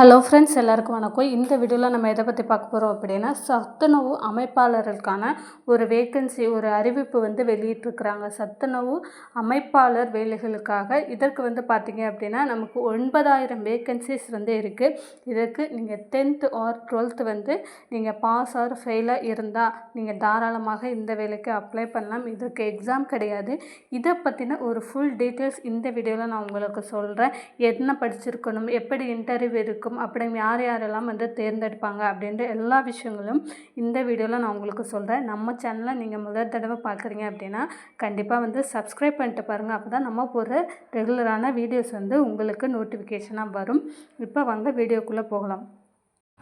Hello friends எல்லாருக்கும் வணக்கம். இந்த வீடியோவில் நம்ம எதை பற்றி பார்க்க போகிறோம் அப்படின்னா சத்துணவு அமைப்பாளர்களுக்கான ஒரு வேக்கன்சி ஒரு அறிவிப்பு வந்து வெளியிட்டிருக்கிறாங்க. சத்துணவு அமைப்பாளர் வேலைகளுக்காக இதற்கு வந்து பார்த்தீங்க அப்படின்னா நமக்கு ஒன்பதாயிரம் வேக்கன்சிஸ் வந்து இருக்குது இதற்கு நீங்கள் டென்த்து ஆர் டுவெல்த்து வந்து நீங்கள் பாஸ் ஆர் ஃபெயிலாக இருந்தால் நீங்கள் தாராளமாக இந்த வேலைக்கு அப்ளை பண்ணலாம். இதற்கு எக்ஸாம் கிடையாது. இதை பற்றின ஒரு ஃபுல் டீட்டெயில்ஸ் இந்த வீடியோவில் நான் உங்களுக்கு சொல்கிறேன் என்ன படிச்சிருக்கணும் எப்படி இன்டர்வியூ இருக்கும் இருக்கும். அப்படி யார் யாரெல்லாம் வந்து தேர்ந்தெடுப்பாங்க அப்படின்ற எல்லா விஷயங்களும் இந்த வீடியோவில் நான் உங்களுக்கு சொல்கிறேன் நம்ம சேனலை நீங்கள் முதல் தடவை பார்க்குறீங்க அப்படின்னா கண்டிப்பாக வந்து சப்ஸ்கிரைப் பண்ணிட்டு பாருங்கள் அப்போ தான் நம்ம போகிற ரெகுலரான வீடியோஸ் வந்து உங்களுக்கு நோட்டிஃபிகேஷனாக வரும். இப்போ வாங்க வீடியோக்குள்ளே போகலாம்.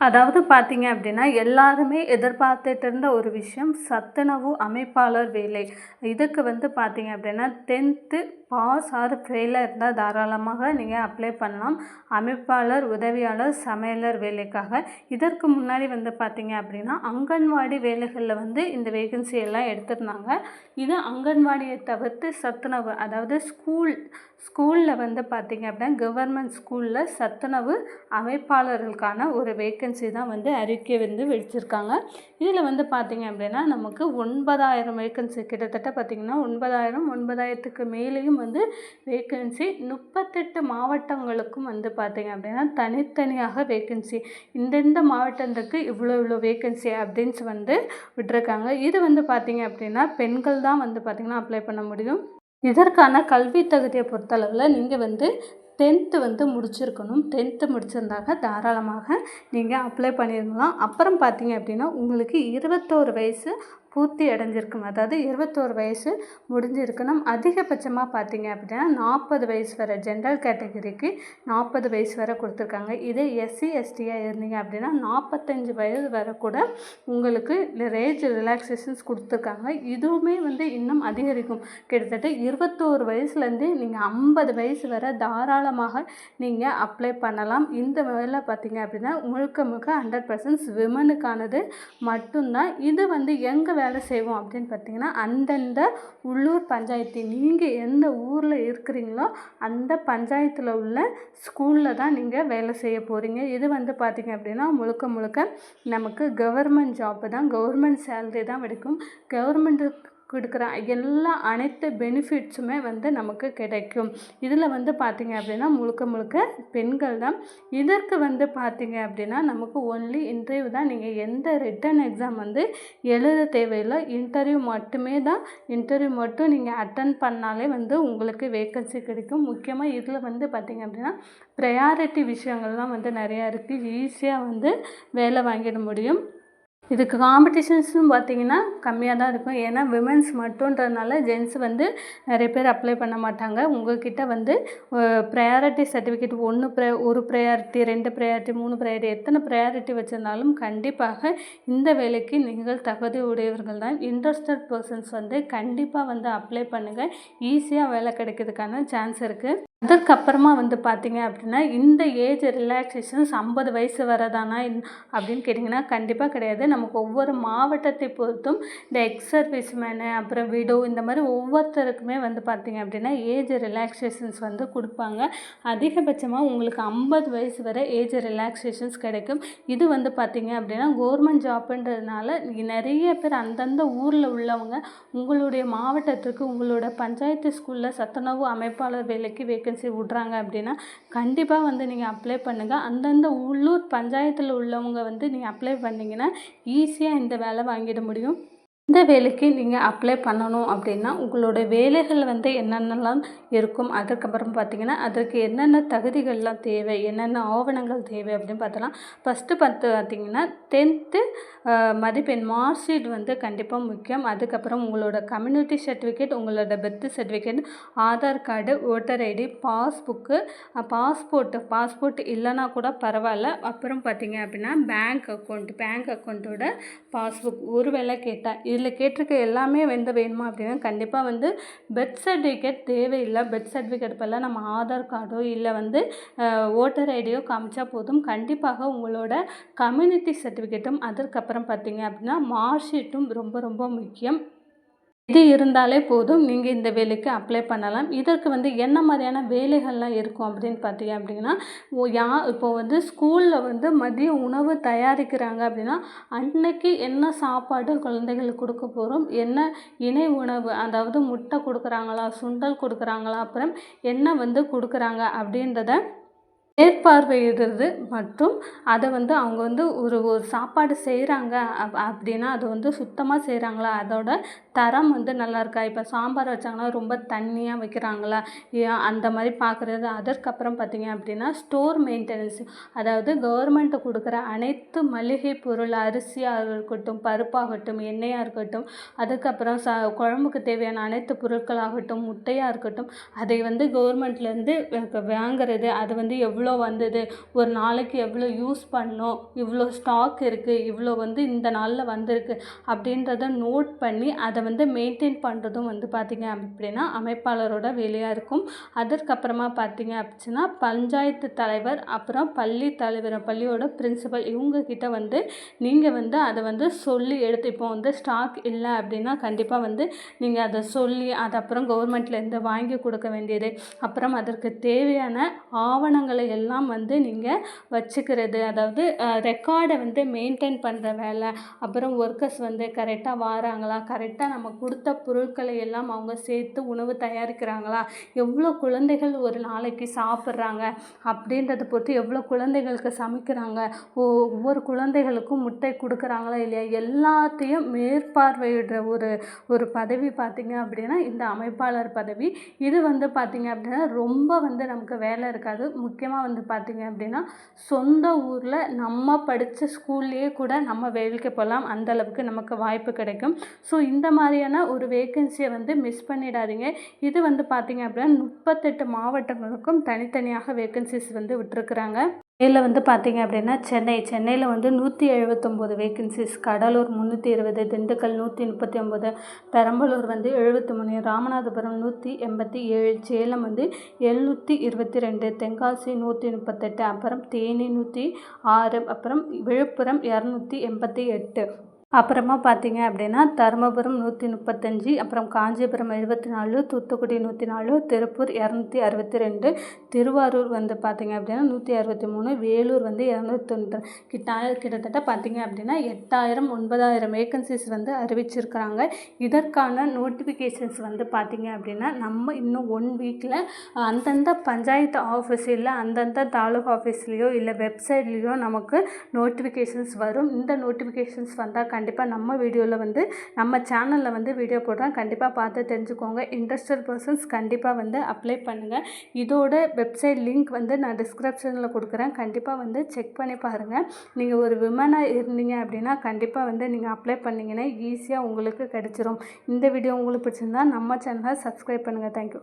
அதாவது பார்த்தீங்க அப்படின்னா எல்லாருமே எதிர்பார்த்துட்டு இருந்த ஒரு விஷயம் சத்துணவு அமைப்பாளர் வேலை. இதுக்கு வந்து பார்த்தீங்க அப்படின்னா டென்த்து பாஸ் ஆர் ஃபெயிலாக இருந்தால் தாராளமாக நீங்கள் அப்ளை பண்ணலாம். அமைப்பாளர் உதவியாளர் சமையலர் வேலைக்காக. இதற்கு முன்னாடி வந்து பார்த்தீங்க அப்படின்னா அங்கன்வாடி வேலைகளில் வந்து இந்த வேகன்சி எல்லாம் எடுத்திருந்தாங்க. இது அங்கன்வாடியை தவிர்த்து சத்துணவு அதாவது ஸ்கூல் ஸ்கூலில் வந்து பார்த்தீங்க அப்படின்னா கவர்மெண்ட் ஸ்கூலில் சத்துணவு அமைப்பாளர்களுக்கான ஒரு வேக்கன்சி தான் வந்து அறிக்கை வந்து வெளிச்சிருக்காங்க இதில் வந்து பார்த்திங்க அப்படின்னா நமக்கு ஒன்பதாயிரம் வேக்கன்சி கிட்டத்தட்ட பார்த்திங்கன்னா ஒன்பதாயிரம் ஒன்பதாயிரத்துக்கு மேலேயும் வந்து வேக்கன்சி முப்பத்தெட்டு மாவட்டங்களுக்கும் வந்து பார்த்திங்க அப்படின்னா தனித்தனியாக வேக்கன்சி இந்தந்த மாவட்டத்துக்கு இவ்வளோ இவ்வளோ வேக்கன்சி அப்படின்ஸ் வந்து விட்டுருக்காங்க. இது வந்து பார்த்திங்க அப்படின்னா பெண்கள் தான் வந்து பார்த்திங்கன்னா அப்ளை பண்ண முடியும். இதற்கான கல்வி தகுதியை பொறுத்தளவில் நீங்கள் வந்து டென்த்து வந்து முடிச்சிருக்கணும். டென்த்து முடிச்சிருந்தாக்க தாராளமாக நீங்கள் அப்ளை பண்ணியிருக்கலாம் அப்புறம் பார்த்தீங்க அப்படின்னா உங்களுக்கு இருபத்தோரு வயசு பூர்த்தி அடைஞ்சிருக்கும். அதாவது இருபத்தோரு வயசு முடிஞ்சிருக்கணும். அதிகபட்சமாக பார்த்தீங்க அப்படின்னா நாற்பது வயசு வரை ஜென்ரல் கேட்டகரிக்கு நாற்பது வயசு வரை கொடுத்துருக்காங்க. இதே எஸ்சி எஸ்டியாக இருந்தீங்க அப்படின்னா நாற்பத்தஞ்சு வயது வரை கூட உங்களுக்கு ரேஜ் ரிலாக்ஸேஷன்ஸ் கொடுத்துருக்காங்க. இதுவுமே வந்து இன்னும் அதிகரிக்கும். கிட்டத்தட்ட இருபத்தோரு வயசுலேருந்து நீங்கள் ஐம்பது வயசு வரை தாராளமாக நீங்கள் அப்ளை பண்ணலாம். இந்த வேலை பார்த்தீங்க அப்படின்னா முழுக்க முழுக்க ஹண்ட்ரட் பர்சன்ட் விமனுக்கானது மட்டும்தான். இது வந்து எங்கள் வேலை செய்வோம் அப்படின்னு பார்த்தீங்கன்னா அந்தந்த உள்ளூர் பஞ்சாயத்து நீங்கள் எந்த ஊரில் இருக்கிறீங்களோ அந்த பஞ்சாயத்தில் உள்ள ஸ்கூலில் தான் நீங்கள் வேலை செய்ய போகிறீங்க இது வந்து பார்த்திங்க அப்படின்னா முழுக்க முழுக்க நமக்கு கவர்மெண்ட் ஜாப்பு தான் கவர்மெண்ட் சேல்ரி தான் கிடைக்கும். கவர்மெண்ட்டுக்கு கொடுக்குற எல்லா அனைத்து பெனிஃபிட்ஸுமே வந்து நமக்கு கிடைக்கும். இதில் வந்து பார்த்திங்க அப்படின்னா முழுக்க முழுக்க பெண்கள் தான். இதற்கு வந்து பார்த்திங்க அப்படின்னா நமக்கு ஒன்லி இன்டர்வியூ தான். நீங்கள் எந்த ரிட்டன் எக்ஸாம் வந்து எழுத தேவையில்லை. இன்டர்வியூ மட்டுமே தான். இன்டர்வியூ மட்டும் நீங்கள் அட்டன் பண்ணாலே வந்து உங்களுக்கு வேக்கன்சி கிடைக்கும். முக்கியமாக இதில் வந்து பார்த்திங்க அப்படின்னா ப்ரையாரிட்டி விஷயங்கள்லாம் வந்து நிறையா இருக்குது ஈஸியாக வந்து வேலை வாங்கிட முடியும். இதுக்கு காம்படிஷன்ஸும் பார்த்தீங்கன்னா கம்மியாக தான் இருக்கும். ஏன்னா விமென்ஸ் மட்டுன்றதுனால ஜென்ஸ் வந்து நிறைய பேர் அப்ளை பண்ண மாட்டாங்க. உங்கள்கிட்ட வந்து ப்ரையாரிட்டி சர்டிஃபிகேட் ஒன்று ப்ரை ஒரு ப்ரையாரிட்டி ரெண்டு ப்ரையாரிட்டி மூணு ப்ரையாரிட்டி எத்தனை ப்ரையாரிட்டி வச்சுருந்தாலும் கண்டிப்பாக இந்த வேலைக்கு நீங்கள் தகுதி உடையவர்கள் தான். இன்ட்ரெஸ்டட் பர்சன்ஸ் வந்து கண்டிப்பாக வந்து அப்ளை பண்ணுங்கள் ஈஸியாக வேலை கிடைக்கிறதுக்கான சான்ஸ் இருக்குது அதற்கப்புறமா வந்து பார்த்தீங்க அப்படின்னா இந்த ஏஜ் ரிலாக்ஸேஷன்ஸ் ஐம்பது வயசு வரதானா அப்படின்னு கேட்டிங்கன்னா கண்டிப்பாக கிடையாது. நமக்கு ஒவ்வொரு மாவட்டத்தை பொறுத்தும் இந்த எக்ஸ் சர்வீஸ் மேனு அப்புறம் விடோ இந்த மாதிரி ஒவ்வொருத்தருக்குமே வந்து பார்த்திங்க அப்படின்னா ஏஜ் ரிலாக்ஸேஷன்ஸ் வந்து கொடுப்பாங்க. அதிகபட்சமாக உங்களுக்கு ஐம்பது வயசு வரை ஏஜ் ரிலாக்ஸேஷன்ஸ் கிடைக்கும். இது வந்து பார்த்திங்க அப்படின்னா கவர்மெண்ட் ஜாப்புன்றதுனால நிறைய பேர் அந்தந்த ஊரில் உள்ளவங்க உங்களுடைய மாவட்டத்திற்கு உங்களோட பஞ்சாயத்து ஸ்கூலில் சத்துணவு அமைப்பாளர் வேலைக்கு வைக்க வேக்கன்சி விட்றாங்க அப்படின்னா கண்டிப்பாக வந்து நீங்கள் அப்ளை பண்ணுங்கள் அந்தந்த உள்ளூர் பஞ்சாயத்தில் உள்ளவங்க வந்து நீங்கள் அப்ளை பண்ணிங்கன்னா ஈஸியாக இந்த வேலை வாங்கிட முடியும். இந்த வேலைக்கு நீங்கள் அப்ளை பண்ணணும் அப்படின்னா உங்களோட வேலைகள் வந்து என்னென்னலாம் இருக்கும்? அதுக்கப்புறம் பார்த்தீங்கன்னா அதற்கு என்னென்ன தகுதிகள்லாம் தேவை? என்னென்ன ஆவணங்கள் தேவை அப்படின்னு பார்த்தலாம் ஃபஸ்ட்டு பார்த்து பார்த்திங்கன்னா டென்த்து மதிப்பெண் மார்க் ஷீட் வந்து கண்டிப்பாக முக்கியம். அதுக்கப்புறம் உங்களோட கம்யூனிட்டி சர்டிஃபிகேட் உங்களோட birth certificate Aadhaar card voter ID passbook passport passport இல்லைனா கூட பரவாயில்ல. அப்புறம் பார்த்திங்க அப்படின்னா பேங்க் அக்கௌண்ட் பேங்க் அக்கௌண்ட்டோட பாஸ்புக் ஒரு வேளை கேட்டால் இதில் கேட்டிருக்க எல்லாமே வந்து வேணுமா அப்படின்னா கண்டிப்பாக வந்து பெர்த் சர்டிஃபிகேட் தேவையில்லை. பெர்த் சர்டிஃபிகேட் பதிலாக நம்ம ஆதார் கார்டோ இல்லை வந்து ஓட்டர் ஐடியோ காமிச்சா போதும். கண்டிப்பாக உங்களோட கம்யூனிட்டி சர்டிஃபிகேட்டும் அதற்கப்புறம் பார்த்தீங்க அப்படின்னா மார்க் ஷீட்டும் ரொம்ப ரொம்ப முக்கியம். இது இருந்தாலே போதும். நீங்கள் இந்த வேலைக்கு அப்ளை பண்ணலாம். இதற்கு வந்து என்ன மாதிரியான வேலைகள்லாம் இருக்கும் அப்படின்னு பார்த்தீங்க அப்படின்னா யா இப்போ வந்து ஸ்கூலில் வந்து மதிய உணவு தயாரிக்கிறாங்க அப்படின்னா அன்னைக்கு என்ன சாப்பாடு குழந்தைகளுக்கு கொடுக்க போகிறோம் என்ன இணை உணவு அதாவது முட்டை கொடுக்குறாங்களா சுண்டல் கொடுக்குறாங்களா அப்புறம் என்ன வந்து கொடுக்குறாங்க அப்படின்றத மேற்பார்வையிடுறது மற்றும் அதை வந்து அவங்க வந்து ஒரு ஒரு சாப்பாடு செய்கிறாங்க அப் அப்படின்னா அது வந்து சுத்தமாக செய்கிறாங்களா அதோட தரம் வந்து நல்லா இருக்கா இப்போ சாம்பார் வச்சாங்கன்னா ரொம்ப தண்ணியாக வைக்கிறாங்களா? ஏன் அந்த மாதிரி பார்க்குறது அதற்கப்புறம் பார்த்திங்க அப்படின்னா ஸ்டோர் மெயின்டெனன்ஸ் அதாவது கவர்மெண்ட்டு கொடுக்குற அனைத்து மளிகை பொருள் அரிசியாக இருக்கட்டும் பருப்பாகட்டும் எண்ணெயாக இருக்கட்டும் அதுக்கப்புறம் ச குழம்புக்கு தேவையான அனைத்து பொருட்களாகட்டும் முட்டையாக இருக்கட்டும் அதை வந்து கவர்மெண்ட்லேருந்து வாங்குறது. அது வந்து எவ்வளோ வந்தது? ஒரு நாளைக்கு எவ்வளோ யூஸ் பண்ணோம்? இவ்வளோ ஸ்டாக் இருக்குது இவ்வளோ வந்து இந்த நாளில் வந்திருக்கு. அப்படின்றத நோட் பண்ணி அதை அதை வந்து மெயின்டைன் பண்ணுறதும் வந்து பார்த்திங்க அப்படின்னா அமைப்பாளரோட வேலையாக இருக்கும். அதற்கப்புறமா பார்த்திங்க அப்படின்னா பஞ்சாயத்து தலைவர் அப்புறம் பள்ளி தலைவர் பள்ளியோட பிரின்சிபல் இவங்கக்கிட்ட வந்து நீங்கள் வந்து அதை வந்து சொல்லி எடுத்து இப்போ வந்து ஸ்டாக் இல்லை அப்படின்னா கண்டிப்பாக வந்து நீங்கள் அதை சொல்லி அது அப்புறம் கவர்மெண்ட்லேருந்து வாங்கி கொடுக்க வேண்டியது. அப்புறம் அதற்கு தேவையான ஆவணங்களை எல்லாம் வந்து நீங்கள் வச்சுக்கிறது. அதாவது ரெக்கார்டை வந்து மெயின்டைன் பண்ணுற வேலை. அப்புறம் ஒர்க்கர்ஸ் வந்து கரெக்டாக வாராங்களா? கரெக்டாக நம்ம கொடுத்த பொருட்களை எல்லாம் அவங்க சேர்த்து உணவு தயாரிக்கிறாங்களா? எவ்வளோ குழந்தைகள் ஒரு நாளைக்கு சாப்பிட்றாங்க? அப்படின்றத பொறுத்து எவ்வளோ குழந்தைகளுக்கு சமைக்கிறாங்க? ஒவ்வொரு குழந்தைகளுக்கும் முட்டை கொடுக்குறாங்களா இல்லையா? எல்லாத்தையும் மேற்பார்வையிடுற ஒரு ஒரு பதவி பார்த்திங்க அப்படின்னா இந்த அமைப்பாளர் பதவி. இது வந்து பார்த்திங்க அப்படின்னா ரொம்ப வந்து நமக்கு வேலை இருக்காது. முக்கியமாக வந்து பார்த்திங்க அப்படின்னா சொந்த ஊரில் நம்ம படித்த ஸ்கூல்லேயே கூட நம்ம வேலைக்கு போகலாம். அந்தளவுக்கு நமக்கு வாய்ப்பு கிடைக்கும். ஸோ இந்த மாதிரியான ஒரு வேக்கன்சியை வந்து மிஸ் பண்ணிடாதீங்க. இது வந்து பார்த்திங்க அப்படின்னா முப்பத்தெட்டு மாவட்டங்களுக்கும் தனித்தனியாக வேக்கன்சிஸ் வந்து விட்டுருக்குறாங்க. இதில் வந்து பார்த்திங்க அப்படின்னா சென்னை சென்னையில் வந்து நூற்றி எழுபத்தொம்போது வேக்கன்சிஸ் கடலூர் முந்நூற்றி இருபது திண்டுக்கல் நூற்றி முப்பத்தி ஒம்பது பெரம்பலூர் வந்து எழுபத்தி மூணு ராமநாதபுரம் நூற்றி எண்பத்தி ஏழு சேலம் வந்து எழுநூற்றி இருபத்தி ரெண்டு தென்காசி நூற்றி முப்பத்தெட்டு அப்புறம் தேனி நூற்றி ஆறு அப்புறம் விழுப்புரம் இரநூத்தி எண்பத்தி எட்டு. அப்புறமா பார்த்தீங்க அப்படின்னா தருமபுரம் நூற்றி முப்பத்தஞ்சு அப்புறம் காஞ்சிபுரம் எழுபத்தி நாலு தூத்துக்குடி நூற்றி நாலு திருப்பூர் இரநூத்தி அறுபத்தி ரெண்டு திருவாரூர் வந்து பார்த்திங்க அப்படின்னா நூற்றி அறுபத்தி மூணு வேலூர் வந்து இரநூத்தொன்று. கிட்ட கிட்டத்தட்ட பார்த்திங்க அப்படின்னா எட்டாயிரம் ஒன்பதாயிரம் வேக்கன்சிஸ் வந்து அறிவிச்சிருக்கிறாங்க. இதற்கான நோட்டிஃபிகேஷன்ஸ் வந்து பார்த்திங்க அப்படின்னா நம்ம இன்னும் ஒன் வீக்கில் அந்தந்த பஞ்சாயத்து ஆஃபீஸ் இல்லை அந்தந்த தாலுகா ஆஃபீஸ்லேயோ இல்லை வெப்சைட்லேயோ நமக்கு நோட்டிஃபிகேஷன்ஸ் வரும். இந்த நோட்டிஃபிகேஷன்ஸ் வந்தால் கண்டிப்பாக நம்ம வீடியோவில் வந்து நம்ம சேனலில் வந்து வீடியோ போடுறோம் கண்டிப்பாக பார்த்து தெரிஞ்சுக்கோங்க. இன்ட்ரெஸ்டட் பர்சன்ஸ் கண்டிப்பாக வந்து அப்ளை பண்ணுங்கள் இதோட வெப்சைட் லிங்க் வந்து நான் டிஸ்கிரிப்ஷனில் கொடுக்குறேன். கண்டிப்பாக வந்து செக் பண்ணி பாருங்கள் நீங்கள் ஒரு விமனாக இருந்தீங்க அப்படின்னா கண்டிப்பாக வந்து நீங்கள் அப்ளை பண்ணிங்கன்னா ஈஸியாக உங்களுக்கு கிடச்சிரும். இந்த வீடியோ உங்களுக்கு பிடிச்சிருந்தா நம்ம சேனலை சப்ஸ்கிரைப் பண்ணுங்கள் தேங்க்யூ